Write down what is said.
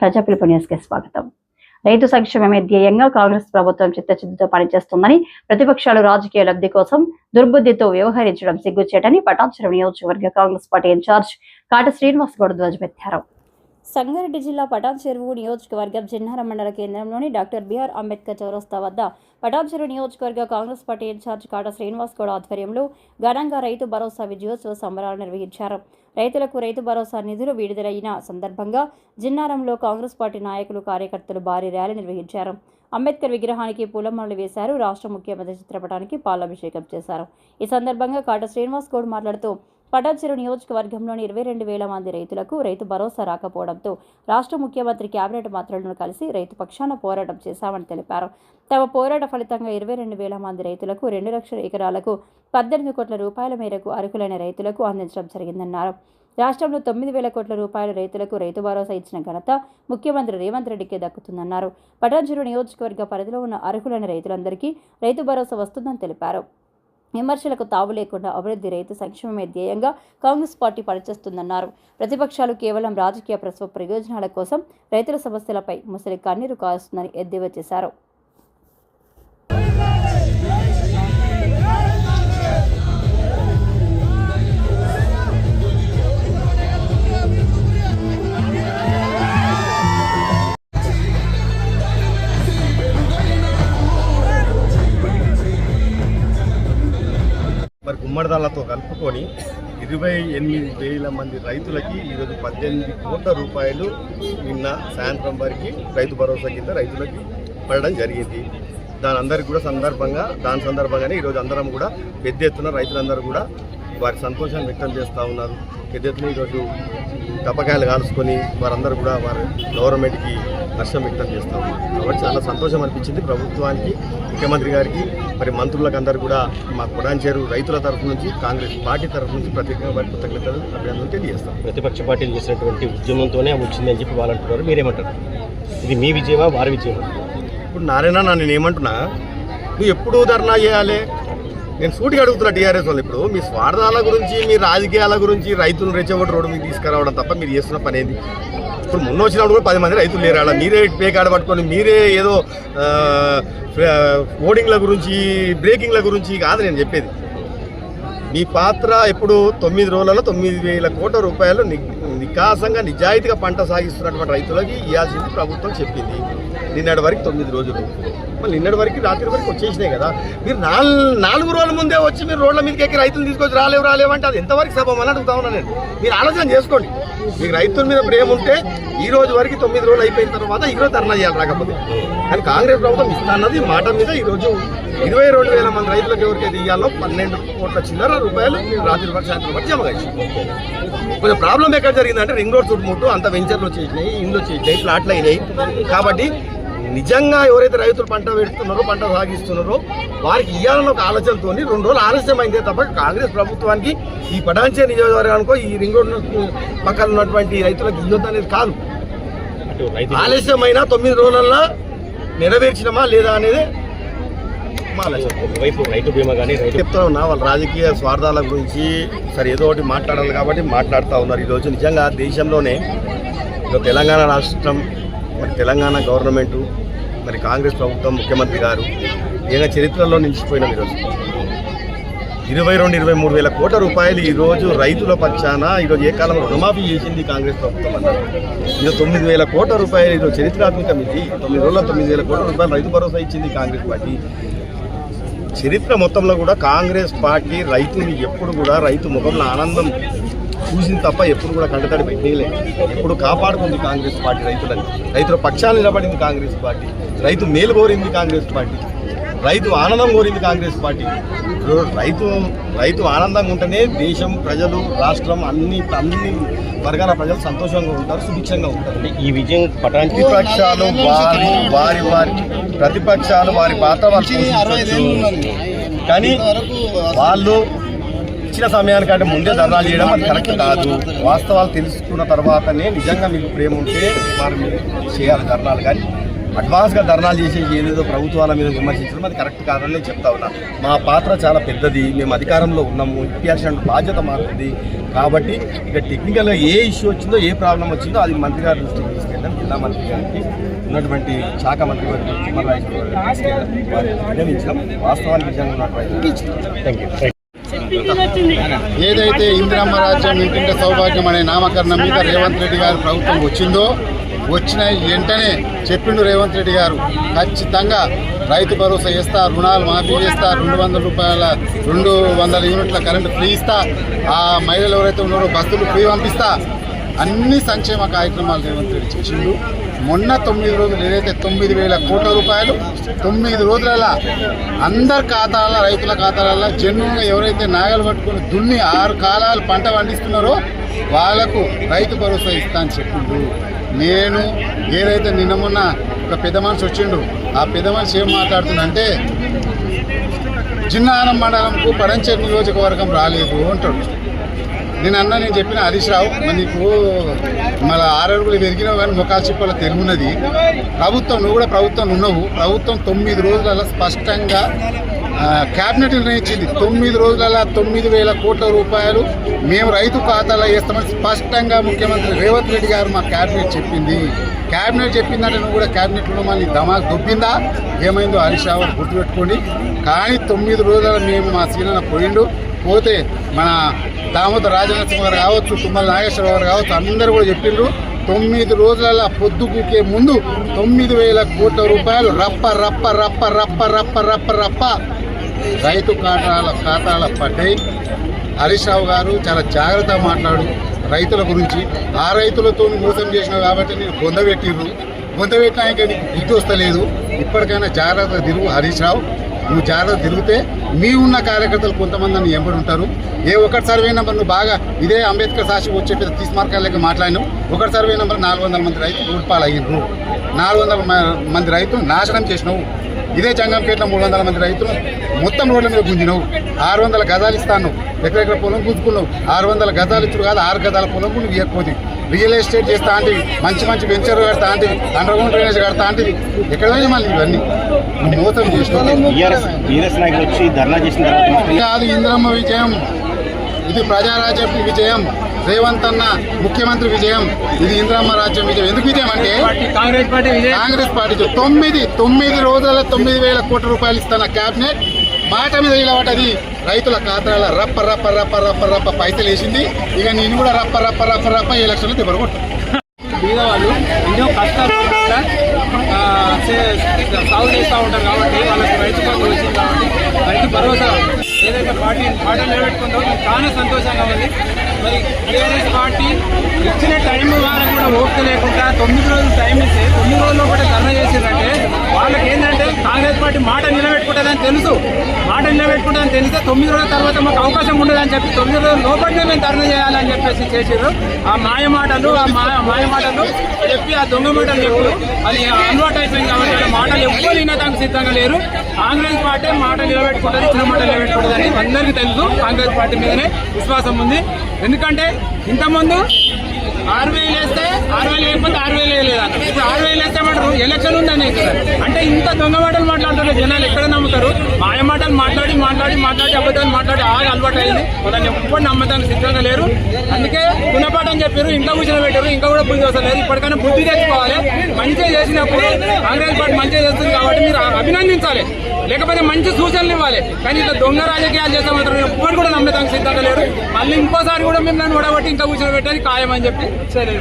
ప్రజాపిలుపు న్యూస్కి స్వాగతం. రైతు సంక్షేమమే ధ్యేయంగా కాంగ్రెస్ ప్రభుత్వం చిత్తశుద్ధితో పనిచేస్తుందని ప్రతిపక్షాలు రాజకీయ లబ్ధి కోసం దుర్బుద్ధితో వ్యవహరించడం సిగ్గుచేటని పటాన్చెరు నియోజకవర్గ Congress party in charge Kata Srinivas Goud ధ్వజమెత్తారు. సంగారెడ్డి జిల్లా పటాన్ చెరువు నియోజకవర్గం జిన్నారం మండల కేంద్రంలోని డాక్టర్ బిఆర్ అంబేద్కర్ చౌరస్తా వద్ద పటాన్ చెరువు నియోజకవర్గ Congress party in charge Kata Srinivas Goud ఆధ్వర్యంలో ఘనంగా రైతు భరోసా విజయోత్సవ సంబరాలు నిర్వహించారు. రైతులకు రైతు భరోసా నిధులు విడుదలైన సందర్భంగా జిన్నారంలో కాంగ్రెస్ పార్టీ నాయకులు కార్యకర్తలు భారీ ర్యాలీ నిర్వహించారు. అంబేద్కర్ విగ్రహానికి పూలమాలలు వేశారు. రాష్ట్ర ముఖ్యమంత్రి చిత్రపటానికి పాలాభిషేకం చేశారు. ఈ సందర్భంగా కాట శ్రీనివాస్ గౌడ్ మాట్లాడుతూ పటాచెరు నియోజకవర్గంలోని ఇరవై రెండు వేల మంది రైతులకు రైతు భరోసా రాకపోవడంతో రాష్ట్ర ముఖ్యమంత్రి కేబినెట్ మంత్రులను కలిసి రైతు పక్షాన పోరాటం చేశామని తెలిపారు. తమ పోరాట ఫలితంగా ఇరవై రెండు వేల మంది రైతులకు రెండు లక్షల ఎకరాలకు పద్దెనిమిది కోట్ల రూపాయల మేరకు అర్హులైన రైతులకు అందించడం జరిగిందన్నారు. రాష్ట్రంలో తొమ్మిది వేల కోట్ల రూపాయల రైతులకు రైతు భరోసా ఇచ్చిన ఘనత ముఖ్యమంత్రి రేవంత్ రెడ్డికే దక్కుతుందన్నారు. పటాన్చెరు నియోజకవర్గ పరిధిలో ఉన్న అర్హులైన రైతులందరికీ రైతు భరోసా వస్తుందని తెలిపారు. విమర్శలకు తావు లేకుండా అభివృద్ధి రైతు సంక్షేమమే ధ్యేయంగా కాంగ్రెస్ పార్టీ పనిచేస్తుందన్నారు. ప్రతిపక్షాలు కేవలం రాజకీయ ప్రసవ ప్రయోజనాల కోసం రైతుల సమస్యలపై ముసలి కన్నీరు కారుస్తుందని ఎద్దేవా చేశారు. గుమ్మడిదాలతో కలుపుకొని ఇరవై ఎనిమిది వేల మంది రైతులకి ఈరోజు పద్దెనిమిది కోట్ల రూపాయలు నిన్న సాయంత్రం వరకు రైతు భరోసా కింద రైతులకి పడడం జరిగింది. దాని అందరికి కూడా సందర్భంగా దాని సందర్భంగానే ఈరోజు అందరం కూడా పెద్ద ఎత్తున రైతులందరూ కూడా వారి సంతోషాన్ని వ్యక్తం చేస్తూ ఉన్నారు. పెద్ద ఎత్తున ఈరోజు టపకాయలు కాల్చుకొని వారందరూ కూడా వారి గవర్నమెంట్కి హర్షం వ్యక్తం చేస్తూ ఉన్నారు. కాబట్టి చాలా సంతోషం అనిపించింది ప్రభుత్వానికి ముఖ్యమంత్రి గారికి మరి మంత్రులకు అందరూ కూడా మా కొడాంచేరు రైతుల తరఫు నుంచి కాంగ్రెస్ పార్టీ తరఫు నుంచి ప్రత్యేకంగా వారి కృతజ్ఞతలు అభినందనలు తెలియజేస్తాం ప్రతిపక్ష పార్టీలు చేసినటువంటి ఉద్యమంతోనే వచ్చిందని చెప్పి వాళ్ళు అంటున్నారు. మీరేమంటారు? ఇది మీ విజయమా వారి విజయమా? ఇప్పుడు నారాయణ నేను ఏమంటున్నా నువ్వు ఎప్పుడు ధర్నా చేయాలి. నేను సూటిగా అడుగుతున్నా టీఆర్ఎస్ వాళ్ళు ఇప్పుడు. మీ స్వార్థాల గురించి మీ రాజకీయాల గురించి రైతులు రెచ్చగొట్టి రోడ్డు మీకు తీసుకురావడం తప్ప మీరు చేస్తున్న పని ఏంది? ఇప్పుడు మొన్న వచ్చినప్పుడు కూడా పది మంది రైతులు లేరు ఆడ. మీరే పే కార్డు పట్టుకొని మీరే ఏదో ఓడింగ్ల గురించి బ్రేకింగ్ల గురించి కాదు నేను చెప్పేది. మీ పాత్ర ఎప్పుడు తొమ్మిది రోజులలో తొమ్మిది వేల కోట్ల రూపాయలు నికాసంగా నిజాయితీగా పంట సాగిస్తున్నటువంటి రైతులకి ఇవ్వాల్సింది ప్రభుత్వం చెప్పింది. నిన్నటి వరకు తొమ్మిది రోజులు. మళ్ళీ నిన్నటి వరకు రాత్రి వరకు వచ్చేసినాయి కదా. మీరు నాలుగు నాలుగు రోజుల ముందే వచ్చి మీరు రోడ్ల మీదకి ఎక్కి రైతులు తీసుకొచ్చి రాలేవు రాలేవు అంటే అది ఎంతవరకు సభం అని అడుగుతా ఉన్నా నేను. మీరు ఆలోచన చేసుకోండి. మీకు రైతుల మీద ప్రేమ ఉంటే ఈ రోజు వరకు తొమ్మిది రోజులు అయిపోయిన తర్వాత ఈ రోజు ధర్నా చేయాలి రాకపోతే. కానీ కాంగ్రెస్ ప్రభుత్వం ఇస్తాన్నది మాట మీద ఈరోజు ఇరవై రెండు వేల మంది రైతులకు ఎవరికైతే ఇవ్వాలో పన్నెండు కోట్ల చిల్లర రూపాయలు మీరు రాత్రి వరకు సాయంత్రం వరకు జమ కొంచెం ప్రాబ్లం ఎక్కడ జరిగిందంటే రింగ్ రోడ్ చుట్టుముట్టు అంత వెంచర్లు వచ్చేసినాయి ఇండ్లు వచ్చేసినాయి ప్లాట్లు అయినాయి. కాబట్టి నిజంగా ఎవరైతే రైతులు పంట పెడుతున్నారో పంట సాగిస్తున్నారో వారికి ఇవ్వాలన్న ఒక ఆలోచనతో రెండు రోజులు ఆలస్యమైందే తప్ప కాంగ్రెస్ ప్రభుత్వానికి ఈ పటాన్చే నియోజకవర్గానికో ఈ రింగ్ రోడ్ పక్కన ఉన్నటువంటి రైతులకు ఇవ్వద్దు అనేది కాదు. ఆలస్యమైన తొమ్మిది రోజులలో నెరవేర్చినమా లేదా అనేది చెప్తా ఉన్నా వాళ్ళ రాజకీయ స్వార్థాల గురించి సరే ఏదో ఒకటి మాట్లాడాలి కాబట్టి మాట్లాడుతూ ఉన్నారు. ఈరోజు నిజంగా దేశంలోనే తెలంగాణ రాష్ట్రం మరి తెలంగాణ గవర్నమెంట్ మరి కాంగ్రెస్ ప్రభుత్వం ముఖ్యమంత్రి గారు ఏదైనా చరిత్రలో నిలిచిపోయిన ఈరోజు. ఇరవై రెండు ఇరవై మూడు వేల కోట్ల రూపాయలు ఈరోజు రైతుల పక్షాన ఈరోజు ఏ కాలంలో రుణమాఫీ చేసింది కాంగ్రెస్ ప్రభుత్వం అన్నారు. ఈరోజు తొమ్మిది వేల కోట్ల రూపాయలు ఈరోజు చరిత్రాత్మకం ఇది. తొమ్మిది రోజుల తొమ్మిది వేల కోట్ల రూపాయలు రైతు భరోసా ఇచ్చింది కాంగ్రెస్ పార్టీ. చరిత్ర మొత్తంలో కూడా కాంగ్రెస్ పార్టీ రైతులు ఎప్పుడు కూడా రైతు ముఖంలో ఆనందం చూసింది తప్ప ఎప్పుడు కూడా కంటతడి పెట్టలేదు ఎప్పుడు కాపాడుకుంది కాంగ్రెస్ పార్టీ రైతులని. రైతుల పక్షాలు నిలబడింది కాంగ్రెస్ పార్టీ. రైతు మేలు కోరింది కాంగ్రెస్ పార్టీ. రైతు ఆనందం కోరింది కాంగ్రెస్ పార్టీ. రైతు రైతు ఆనందంగా ఉంటేనే దేశం ప్రజలు రాష్ట్రం అన్ని అన్ని వర్గాల ప్రజలు సంతోషంగా ఉంటారు సుభిక్షంగా ఉంటారు. ఈ విజయం పటానికి ప్రతిపక్షాలు వారి వారి వారి ప్రతిపక్షాలు వారి పాత్ర వాళ్ళు. కానీ వాళ్ళు ఇచ్చిన సమయానికంటే ముందే ధర్నాలు చేయడం అది కరెక్ట్ కాదు. వాస్తవాలు తెలుసుకున్న తర్వాతనే నిజంగా మీకు ప్రేమ ఉంటే వారు మీరు చేయాలి ధర్నాలు. కానీ అడ్వాన్స్గా ధర్నాలు చేసేసి ఏదేదో ప్రభుత్వాల మీద విమర్శించడం అది కరెక్ట్ కాదని నేను చెప్తా ఉన్నా. మా పాత్ర చాలా పెద్దది. మేము అధికారంలో ఉన్నాము. ఇప్పించాల్సిన బాధ్యత మాకుంది. కాబట్టి ఇక టెక్నికల్గా ఏ ఇష్యూ వచ్చిందో ఏ ప్రాబ్లం వచ్చిందో అది మంత్రి గారి దృష్టికి తీసుకెళ్ళాం. జిల్లా మంత్రి గారికి ఉన్నటువంటి శాఖ మంత్రి గారికి తీసుకెళ్ళాం వారికి వాస్తవానికి నిజంగా ఉన్నటువంటి థ్యాంక్ యూ ఏదైతే ఇందిరమ్మ రాజ్యం ఇంటింటి సౌభాగ్యం అనే నామకరణం మీద రేవంత్ రెడ్డి గారు ప్రభుత్వం వచ్చిందో వచ్చిన వెంటనే చెప్పిండు రేవంత్ రెడ్డి గారు. ఖచ్చితంగా రైతు భరోసా ఇస్తా రుణాలు మాఫీ చేస్తా రెండు వందల రూపాయల రెండు వందల యూనిట్ల కరెంటు ఫ్రీ ఇస్తా ఆ మహిళలు ఎవరైతే ఉన్నారో బస్సులు ఫ్రీ పంపిస్తా అన్ని సంక్షేమ కార్యక్రమాలు రేవంత్ రెడ్డి చేసిండు. మొన్న తొమ్మిది రోజులు ఏదైతే తొమ్మిది వేల కోట్ల రూపాయలు తొమ్మిది రోజుల అందరి ఖాతాల రైతుల ఖాతాలలో జన్యుగా ఎవరైతే నాగలు పట్టుకొని దున్ని ఆరు కాలాలు పంట పండిస్తున్నారో వాళ్ళకు రైతు భరోసా ఇస్తా అని చెప్పిండు. నేను ఏదైతే నిన్న మొన్న ఒక పెద్ద మనిషి వచ్చిండు ఆ పెద్ద మనిషి ఏం మాట్లాడుతుందంటే జిన్నారం మండలంకు పడంచేరు నియోజకవర్గం రాలేదు అంటాడు. నేను అన్న నేను చెప్పిన హరీష్ రావు మరి నీకు మళ్ళీ ఆరడుగులు పెరిగినావు కానీ ముఖాలు చిప్పల తెలుగున్నది. ప్రభుత్వం నువ్వు కూడా ప్రభుత్వం ఉన్నావు. ప్రభుత్వం తొమ్మిది రోజులలో స్పష్టంగా క్యాబినెట్ నిర్ణయించింది తొమ్మిది రోజులలో తొమ్మిది వేల కోట్ల రూపాయలు మేము రైతు ఖాతాలో వేస్తామని స్పష్టంగా ముఖ్యమంత్రి రేవంత్ రెడ్డి గారు మా క్యాబినెట్ చెప్పింది. క్యాబినెట్ చెప్పిందంటే నువ్వు కూడా క్యాబినెట్లో మళ్ళీ ధమాక్ దొబ్బిందా? ఏమైందో హరీష్ రావు గుర్తుపెట్టుకోండి. కానీ తొమ్మిది రోజుల మేము మా సీనన పోయిండు. పోతే మన దామోదర రాజనరసింహ గారు కావచ్చు తుమ్మల నాగేశ్వరరావు గారు కావచ్చు అందరూ కూడా చెప్పిండ్రు తొమ్మిది రోజుల పొద్దుగుకే ముందు తొమ్మిది వేల కోట్ల రూపాయలు రప్ప రప్ప రప్ప రప్ప రప్ప రప్ప రప్ప రైతు ఖాతాల ఖాతాల పడ్డాయి. హరీష్ రావు గారు చాలా జాగ్రత్తగా మాట్లాడు రైతుల గురించి. ఆ రైతులతో మోసం చేసిన కాబట్టి నేను పొందబెట్టిర్రు పొందబెట్టినా ఇంకా నీకు ఇది వస్తలేదు. ఇప్పటికైనా జాగ్రత్త తిరుగు హరీష్ రావు. నువ్వు జాగ్రత్త తిరిగితే మీ ఉన్న కార్యకర్తలు కొంతమంది నన్ను ఎంబడి ఉంటారు. ఏ ఒకటి సర్వే నెంబర్ నువ్వు బాగా ఇదే అంబేద్కర్ సాక్షి వచ్చే పెద్ద తీసుమార్కాలకి మాట్లాడినావు. ఒకటి సర్వే నెంబర్ నాలుగు వందల మంది రైతు రూపాయలు అయ్యిండ్రు నాలుగు వందల మంది రైతులు నాశనం చేసినావు. ఇదే జంగంపేటలో మూడు వందల మంది రైతులు మొత్తం రోడ్ల మీద గుంజినవు. ఆరు వందల గజాలు ఇస్తాను ఎక్కడెక్కడ పొలం గుంజుకున్నావు. ఆరు వందల గజాలు ఇచ్చుడు కాదు ఆరు గజాల పొలం నువ్వు ఇవ్వకపోతే రియల్ ఎస్టేట్ చేస్తా అంటే మంచి మంచి వెంచర్ కడతా అంటే అండర్ గ్రౌండ్ డ్రైనేజ్ కడతా అంటే ఎక్కడ మళ్ళీ ఇవన్నీ. మోసం బీఆర్ఎస్ నాయకులు వచ్చి ధర్నా చేసిన తర్వాత ఇంద్రమ్మ విజయం. ఇది ప్రజారాజ్యం విజయం. రేవంత్ అన్న ముఖ్యమంత్రి విజయం. ఇది ఇంద్రమ్మ రాజ్యం విజయం. ఎందుకు విజయం అంటే కాంగ్రెస్ పార్టీ కాంగ్రెస్ పార్టీ తొమ్మిది తొమ్మిది రోజుల తొమ్మిది వేల కోట్ల రూపాయలు ఇస్తున్న క్యాబినెట్ మాట మీద నిలబడ్డది. రైతుల ఖాతాల రప్ప రప్ప రప్ప రప్ప రప్ప పైసలు వేసింది. ఇక నేను కూడా రప్ప రప్ప రప్ప రప్ప ఎలక్షన్లు తిప్పరగొట్టు బీదవాళ్ళు ఎన్నో కష్టాలు పడకుండా, ఆ, చే- సాగు చేస్తూ ఉంటారు కాబట్టి వాళ్ళకి రైతు బంధు వచ్చింది కాబట్టి రైతు భరోసా ఏదైతే పార్టీ పార్టీ నిలబెట్టుకుందో చాలా సంతోషంగా ఉంది. మరి టీఆర్ఎస్ పార్టీ ఇచ్చిన టైం వాళ్ళకి కూడా ఓపిక లేకుండా తొమ్మిది రోజులు టైం ఇస్తే తొమ్మిది రోజుల్లో కూడా ధర్నా చేసిందంటే వాళ్ళకి ఏంటంటే కాంగ్రెస్ పార్టీ మాట నిలబెట్టుకుంటుందని తెలుసు. మాట నిలబెట్టుకుంటుందని తెలిస్తే తొమ్మిది రోజుల తర్వాత మాకు అవకాశం ఉండదని చెప్పి తొమ్మిది రోజుల లోపలనే మేము ధర్నా చేయాలని చెప్పేసి చేసారు ఆ మాయ మాటలు ఆ మాయ మాయ మాటలు చెప్పి ఆ దొంగ మాటలు చెప్పుడు అది అలవాటు అయిపోయింది కాబట్టి వాళ్ళ మాటలు ఎవ్వరు వినడానికి సిద్ధంగా లేరు. కాంగ్రెస్ పార్టీ మాట నిలబెట్టుకుంటుంది చిన్న మాట నిలబెట్టుకుంటుందని అని అందరికీ తెలుసు. కాంగ్రెస్ పార్టీ మీదనే విశ్వాసం ఉంది. ఎందుకంటే ఇంతకుముందు ఆరు వేలు వేస్తే ఆరు వేలు లేకపోతే ఆరు వేలు వేయలేదన్న ఇప్పుడు ఆరు వేలు వేస్తే మాత్రం ఎలక్షన్ ఉందని అంటే ఇంత దొంగ మాటలు మాట్లాడుతున్నారు జనాలు ఎక్కడ నమ్ముతారు? మాయ మాటలు మాట్లాడి మాట్లాడి మాట్లాడి అబద్ధాలు మాట్లాడి ఆగ అలవాటు అయింది వాళ్ళని ఎప్పుడు నమ్మటానికి సిద్ధంగా లేరు. అందుకే గుణపాఠం చెప్పారు ఇంకా కూర్చొని పెట్టారు ఇంకా కూడా బుద్ధి వస్తలేదు ఇప్పటికైనా బుద్ధి తెచ్చుకోవాలి. మంచిగా చేసినప్పుడు కాంగ్రెస్ పార్టీ మంచిగా చేస్తుంది కాబట్టి మీరు అభినందించాలి. లేకపోతే మంచి సూచనలు ఇవ్వాలి. కానీ ఇట్లా దొంగ రాజకీయాలు చేస్తే మాత్రం ఎవ్వరు కూడా నమ్మటానికి సిద్ధంగా లేరు మళ్ళీ ఇంకోసారి కూడా మేము మిమ్మల్ని ఓడగొట్టి ఇంకా కూర్చోబెట్టేది ఖాయమని చెప్పి. సరే.